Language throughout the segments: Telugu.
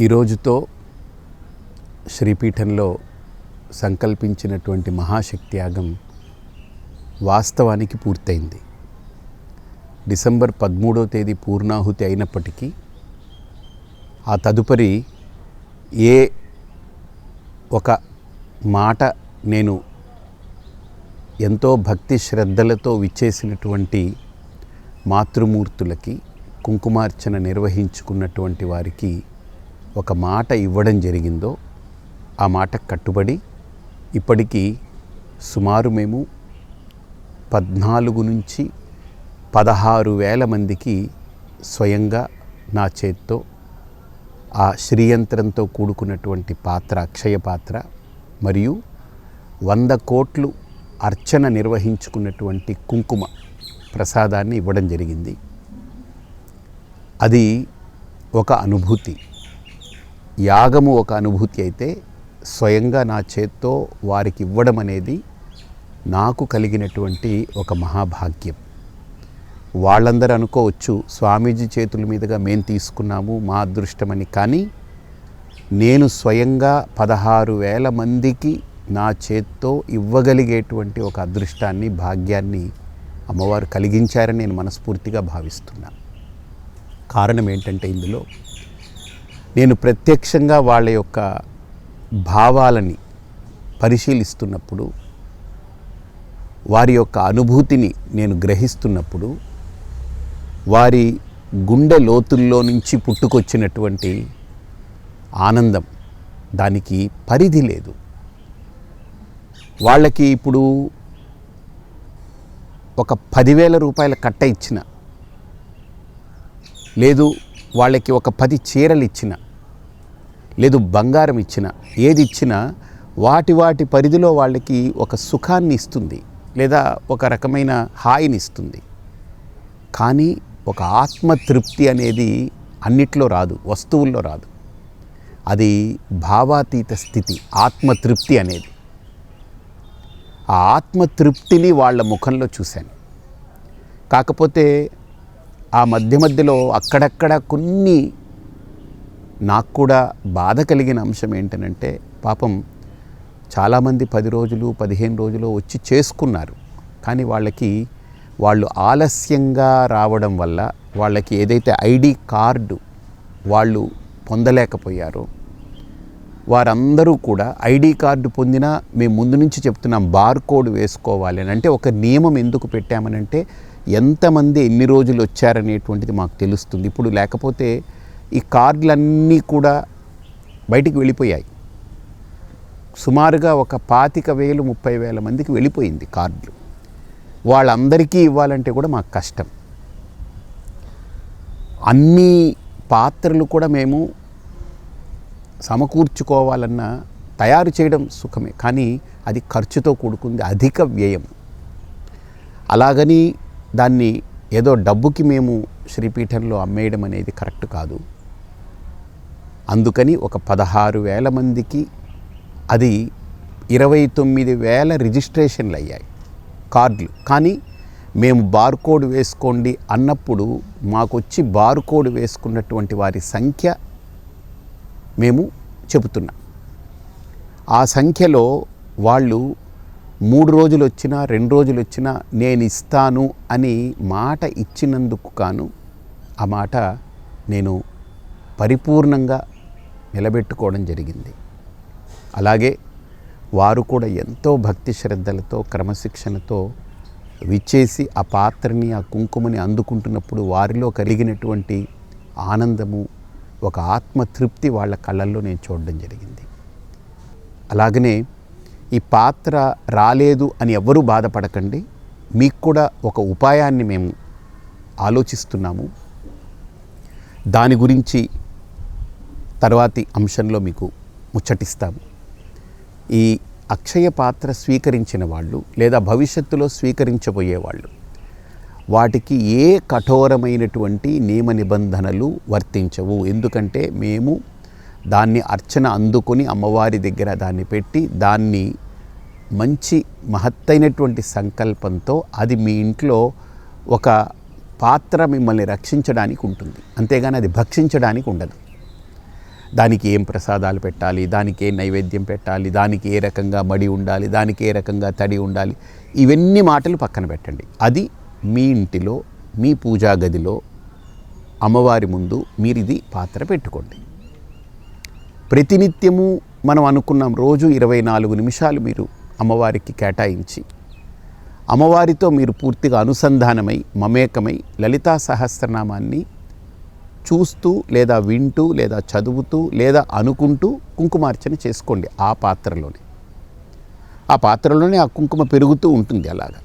ఈరోజుతో శ్రీపీఠంలో సంకల్పించినటువంటి మహాశక్తి యాగం వాస్తవానికి పూర్తయింది. డిసెంబర్ పదమూడవ తేదీ పూర్ణాహుతి అయినప్పటికీ ఆ తదుపరి ఏ ఒక మాట నేను ఎంతో భక్తి శ్రద్ధలతో విచ్చేసినటువంటి మాతృమూర్తులకి కుంకుమార్చన నిర్వహించుకున్నటువంటి వారికి ఒక మాట ఇవ్వడం జరిగిందో ఆ మాట కట్టుబడి ఇప్పటికీ సుమారు మేము పద్నాలుగు నుంచి పదహారు వేల మందికి స్వయంగా నా చేత్తో ఆ శ్రీయంత్రంతో కూడుకున్నటువంటి పాత్ర అక్షయ పాత్ర మరియు వంద కోట్లు అర్చన నిర్వహించుకున్నటువంటి కుంకుమ ప్రసాదాన్ని ఇవ్వడం జరిగింది. అది ఒక అనుభూతి. యాగము ఒక అనుభూతి అయితే స్వయంగా నా చేత్తో వారికి ఇవ్వడం అనేది నాకు కలిగినటువంటి ఒక మహాభాగ్యం. వాళ్ళందరూ అనుకోవచ్చు స్వామీజీ చేతుల మీదుగా మేము తీసుకున్నాము మా అదృష్టమని కానీ నేను స్వయంగా పదహారు వేల మందికి నా చేత్తో ఇవ్వగలిగేటువంటి ఒక అదృష్టాన్ని భాగ్యాన్ని అమ్మవారు కలిగించారని నేను మనస్ఫూర్తిగా భావిస్తున్నాను కారణం ఏంటంటే ఇందులో నేను ప్రత్యక్షంగా వాళ్ళ యొక్క భావాలని పరిశీలిస్తున్నప్పుడు వారి యొక్క అనుభూతిని నేను గ్రహిస్తున్నప్పుడు వారి గుండె లోతుల్లో నుంచి పుట్టుకొచ్చినటువంటి ఆనందం దానికి పరిధి లేదు. వాళ్ళకి ఇప్పుడు ఒక పదివేల రూపాయల కట్ట ఇచ్చిన లేదు వాళ్ళకి ఒక పది చీరలు ఇచ్చిన లేదు బంగారం ఇచ్చిన ఏది ఇచ్చినా వాటి వాటి పరిధిలో వాళ్ళకి ఒక సుఖాన్ని ఇస్తుంది లేదా ఒక రకమైన హాయిని ఇస్తుంది కానీ ఒక ఆత్మతృప్తి అనేది అన్నిట్లో రాదు వస్తువుల్లో రాదు. అది భావాతీత స్థితి ఆత్మతృప్తి అనేది. ఆ ఆత్మతృప్తిని వాళ్ళ ముఖంలో చూశాను. కాకపోతే ఆ మధ్య మధ్యలో అక్కడక్కడ కొన్ని నాకు కూడా బాధ కలిగిన అంశం ఏంటనంటే పాపం చాలామంది పది రోజులు పదిహేను రోజులు వచ్చి చేసుకున్నారు. కానీ వాళ్ళకి వాళ్ళు ఆలస్యంగా రావడం వల్ల వాళ్ళకి ఏదైతే ఐడి కార్డు వాళ్ళు పొందలేకపోయారో వారందరూ కూడా ఐడి కార్డు పొందినా మేము ముందు నుంచి చెప్తున్నాం బార్ కోడ్ వేసుకోవాలి అని. అంటే ఒక నియమం ఎందుకు పెట్టామనంటే ఎంతమంది ఎన్ని రోజులు వచ్చారనేటువంటిది మాకు తెలుస్తుంది. ఇప్పుడు లేకపోతే ఈ కార్డులన్నీ కూడా బయటికి వెళ్ళిపోయాయి. సుమారుగా ఒక పాతిక వేలు ముప్పై వేల మందికి వెళ్ళిపోయింది కార్డులు వాళ్ళందరికీ ఇవ్వాలంటే కూడా మాకు కష్టం. అన్ని పాత్రలు కూడా మేము సమకూర్చుకోవాలన్న తయారు చేయడం సుఖమే. కానీ అది ఖర్చుతో కూడుకుంది అధిక వ్యయం. అలాగని దాన్ని ఏదో డబ్బుకి మేము శ్రీపీఠంలో అమ్మేయడం అనేది కరెక్ట్ కాదు. అందుకని ఒక పదహారు వేల మందికి అది ఇరవై తొమ్మిది వేల రిజిస్ట్రేషన్లు అయ్యాయి కార్డులు. కానీ మేము బార్కోడ్ వేసుకోండి అన్నప్పుడు మాకొచ్చి బార్కోడ్ వేసుకున్నటువంటి వారి సంఖ్య మేము చెబుతున్నాం. ఆ సంఖ్యలో వాళ్ళు మూడు రోజులు వచ్చినా రెండు రోజులు వచ్చినా నేను ఇస్తాను అని మాట ఇచ్చినందుకు కాను ఆ మాట నేను పరిపూర్ణంగా నిలబెట్టుకోవడం జరిగింది. అలాగే వారు కూడా ఎంతో భక్తి శ్రద్ధలతో క్రమశిక్షణతో విచ్చేసి ఆ పాత్రని ఆ కుంకుమని అందుకుంటున్నప్పుడు వారిలో కలిగినటువంటి ఆనందము ఒక ఆత్మతృప్తి వాళ్ళ కళ్ళల్లో నేను చూడడం జరిగింది. అలాగనే ఈ పాత్ర రాలేదు అని ఎవ్వరూ బాధపడకండి. మీకు కూడా ఒక ఉపాయాన్ని మేము ఆలోచిస్తున్నాము. దాని గురించి తర్వాతి అంశంలో మీకు ముచ్చటిస్తాము. ఈ అక్షయ పాత్ర స్వీకరించిన వాళ్ళు లేదా భవిష్యత్తులో స్వీకరించబోయే వాళ్ళు వాటికి ఏ కఠోరమైనటువంటి నియమ నిబంధనలు వర్తించవు. ఎందుకంటే మేము దాన్ని అర్చన అందుకొని అమ్మవారి దగ్గర దాన్ని పెట్టి దాన్ని మంచి మహత్తైనటువంటి సంకల్పంతో అది మీ ఇంట్లో ఒక పాత్ర మిమ్మల్ని రక్షించడానికి ఉంటుంది. అంతేగాని అది భక్షించడానికి ఉండదు. దానికి ఏం ప్రసాదాలు పెట్టాలి దానికి ఏ నైవేద్యం పెట్టాలి దానికి ఏ రకంగా మడి ఉండాలి దానికి ఏ రకంగా తడి ఉండాలి ఇవన్నీ మాటలు పక్కన పెట్టండి. అది మీ ఇంటిలో మీ పూజా గదిలో అమ్మవారి ముందు మీరు ఇది పాత్ర పెట్టుకోండి. ప్రతినిత్యము మనం అనుకున్నాం రోజు ఇరవై నాలుగు నిమిషాలు మీరు అమ్మవారికి కేటాయించి అమ్మవారితో మీరు పూర్తిగా అనుసంధానమై మమేకమై లలితా సహస్రనామాన్ని చూస్తూ లేదా వింటూ లేదా చదువుతూ లేదా అనుకుంటూ కుంకుమార్చన చేసుకోండి ఆ పాత్రలోనే. ఆ పాత్రలోనే ఆ కుంకుమ పెరుగుతూ ఉంటుంది అలాగా.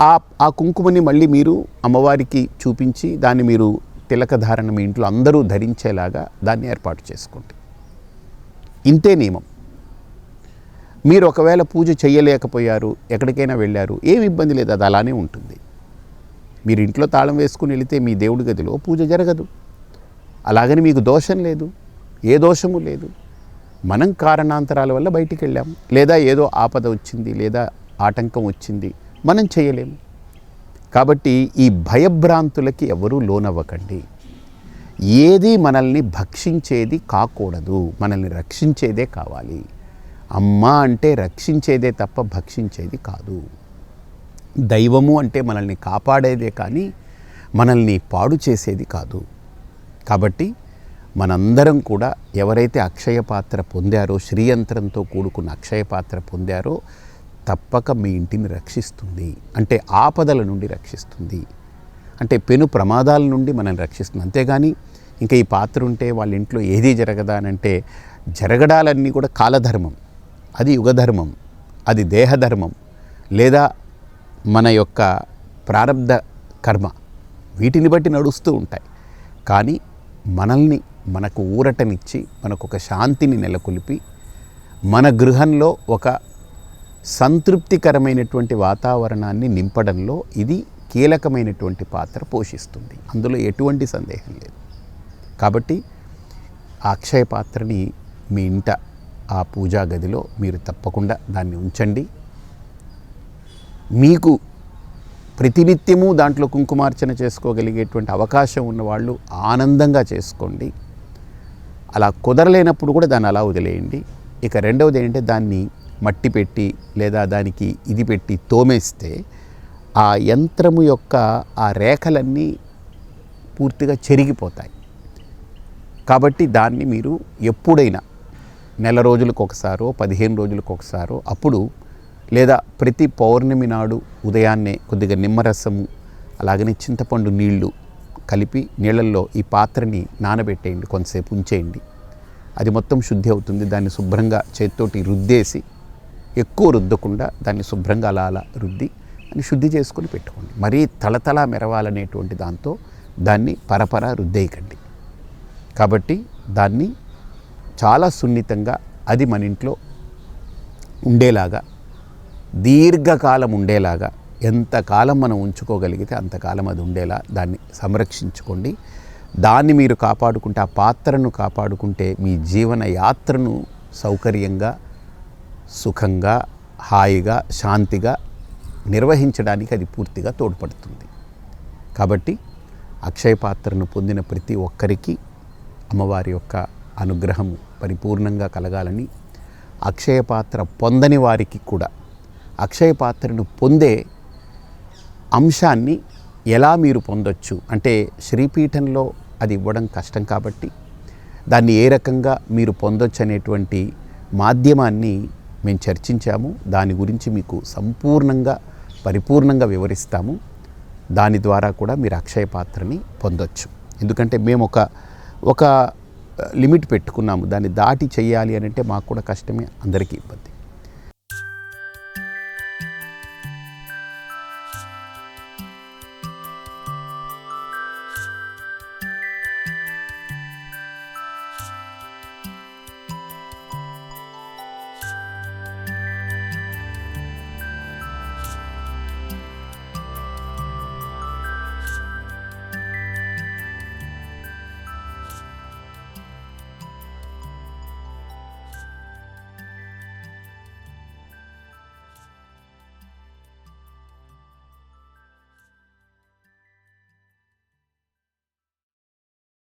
ఆ ఆ కుంకుమని మళ్ళీ మీరు అమ్మవారికి చూపించి దాన్ని మీరు తిలకధారణ మీ ఇంట్లో అందరూ ధరించేలాగా దాన్ని ఏర్పాటు చేసుకోండి. ఇంతే నియమం. మీరు ఒకవేళ పూజ చేయలేకపోయారు ఎక్కడికైనా వెళ్ళారు ఏమి ఇబ్బంది లేదు అది అలానే ఉంటుంది. మీరు ఇంట్లో తాళం వేసుకుని వెళితే మీ దేవుడి గదిలో పూజ జరగదు. అలాగని మీకు దోషం లేదు ఏ దోషము లేదు. మనం కారణాంతరాల వల్ల బయటికి వెళ్ళాము లేదా ఏదో ఆపద వచ్చింది లేదా ఆటంకం వచ్చింది మనం చేయలేము కాబట్టి ఈ భయభ్రాంతులకి ఎవరూ లోనవ్వకండి. ఏది మనల్ని భక్షించేది కాకూడదు మనల్ని రక్షించేదే కావాలి. అమ్మ అంటే రక్షించేదే తప్ప భక్షించేది కాదు. దైవము అంటే మనల్ని కాపాడేదే కానీ మనల్ని పాడు చేసేది కాదు. కాబట్టి మనందరం కూడా ఎవరైతే అక్షయ పాత్ర పొందారో శ్రీయంత్రంతో కూడుకున్న అక్షయ పాత్ర పొందారో తప్పక మీ ఇంటిని రక్షిస్తుంది. అంటే ఆపదల నుండి రక్షిస్తుంది. అంటే పెను ప్రమాదాల నుండి మనం రక్షిస్తుంది. అంతేగాని ఇంకా ఈ పాత్ర ఉంటే వాళ్ళ ఇంట్లో ఏదీ జరగదా అని అంటే జరగడాలన్నీ కూడా కాలధర్మం. అది యుగధర్మం. అది దేహధర్మం. లేదా మన యొక్క ప్రారంధ కర్మ. వీటిని బట్టి నడుస్తూ ఉంటాయి. కానీ మనల్ని మనకు ఊరటనిచ్చి మనకు ఒక శాంతిని నెలకొల్పి మన గృహంలో ఒక సంతృప్తికరమైనటువంటి వాతావరణాన్ని నింపడంలో ఇది కీలకమైనటువంటి పాత్ర పోషిస్తుంది. అందులో ఎటువంటి సందేహం లేదు. కాబట్టి ఆ అక్షయ పాత్రని మీ ఇంట ఆ పూజా గదిలో మీరు తప్పకుండా దాన్ని ఉంచండి. మీకు ప్రతినిత్యము దాంట్లో కుంకుమార్చన చేసుకోగలిగేటువంటి అవకాశం ఉన్నవాళ్ళు ఆనందంగా చేసుకోండి. అలా కుదరలేనప్పుడు కూడా దాన్ని అలా వదిలేయండి. ఇక రెండవది ఏంటంటే దాన్ని మట్టి పెట్టి లేదా దానికి ఇది పెట్టి తోమేస్తే ఆ యంత్రము యొక్క ఆ రేఖలన్నీ పూర్తిగా చెరిగిపోతాయి. కాబట్టి దాన్ని మీరు ఎప్పుడైనా నెల రోజులకు ఒకసారో పదిహేను రోజులకు ఒకసారో అప్పుడు లేదా ప్రతి పౌర్ణమి నాడు ఉదయాన్నే కొద్దిగా నిమ్మరసము అలాగనే చింతపండు నీళ్ళు కలిపి నీళ్ళల్లో ఈ పాత్రని నానబెట్టేయండి కొంతసేపు ఉంచేయండి. అది మొత్తం శుద్ధి అవుతుంది. దాన్ని శుభ్రంగా చేత్తోటి రుద్దేసి ఎక్కువ రుద్దకుండా దాన్ని శుభ్రంగా అలా అలా రుద్ది దాన్ని శుద్ధి చేసుకొని పెట్టుకోండి. మరీ తలతల మెరవాలనేటువంటి దాంతో దాన్ని పరపర రుద్దేయకండి. కాబట్టి దాన్ని చాలా సున్నితంగా అది మన ఇంట్లో ఉండేలాగా దీర్ఘకాలం ఉండేలాగా ఎంతకాలం మనం ఉంచుకోగలిగితే అంతకాలం అది ఉండేలా దాన్ని సంరక్షించుకోండి. దాన్ని మీరు కాపాడుకుంటే ఆ పాత్రను కాపాడుకుంటే మీ జీవన యాత్రను సౌకర్యంగా సుఖంగా హాయిగా శాంతిగా నిర్వహించడానికి అది పూర్తిగా తోడ్పడుతుంది. కాబట్టి అక్షయ పాత్రను పొందిన ప్రతి ఒక్కరికి అమ్మవారి యొక్క అనుగ్రహం పరిపూర్ణంగా కలగాలని అక్షయ పాత్ర పొందని వారికి కూడా అక్షయ పాత్రను పొందే అంశాన్ని ఎలా మీరు పొందొచ్చు అంటే శ్రీపీఠంలో అది ఇవ్వడం కష్టం కాబట్టి దాన్ని ఏ రకంగా మీరు పొందొచ్చు అనేటువంటి మాధ్యమాన్ని మేము చర్చించాము. దాని గురించి మీకు సంపూర్ణంగా పరిపూర్ణంగా వివరిస్తాము. దాని ద్వారా కూడా మీరు అక్షయ పాత్రని పొందొచ్చు. ఎందుకంటే మేము ఒక ఒక లిమిట్ పెట్టుకున్నాము. దాన్ని దాటి చేయాలి అని అంటే మాకు కూడా కష్టమే అందరికీ ఇబ్బంది.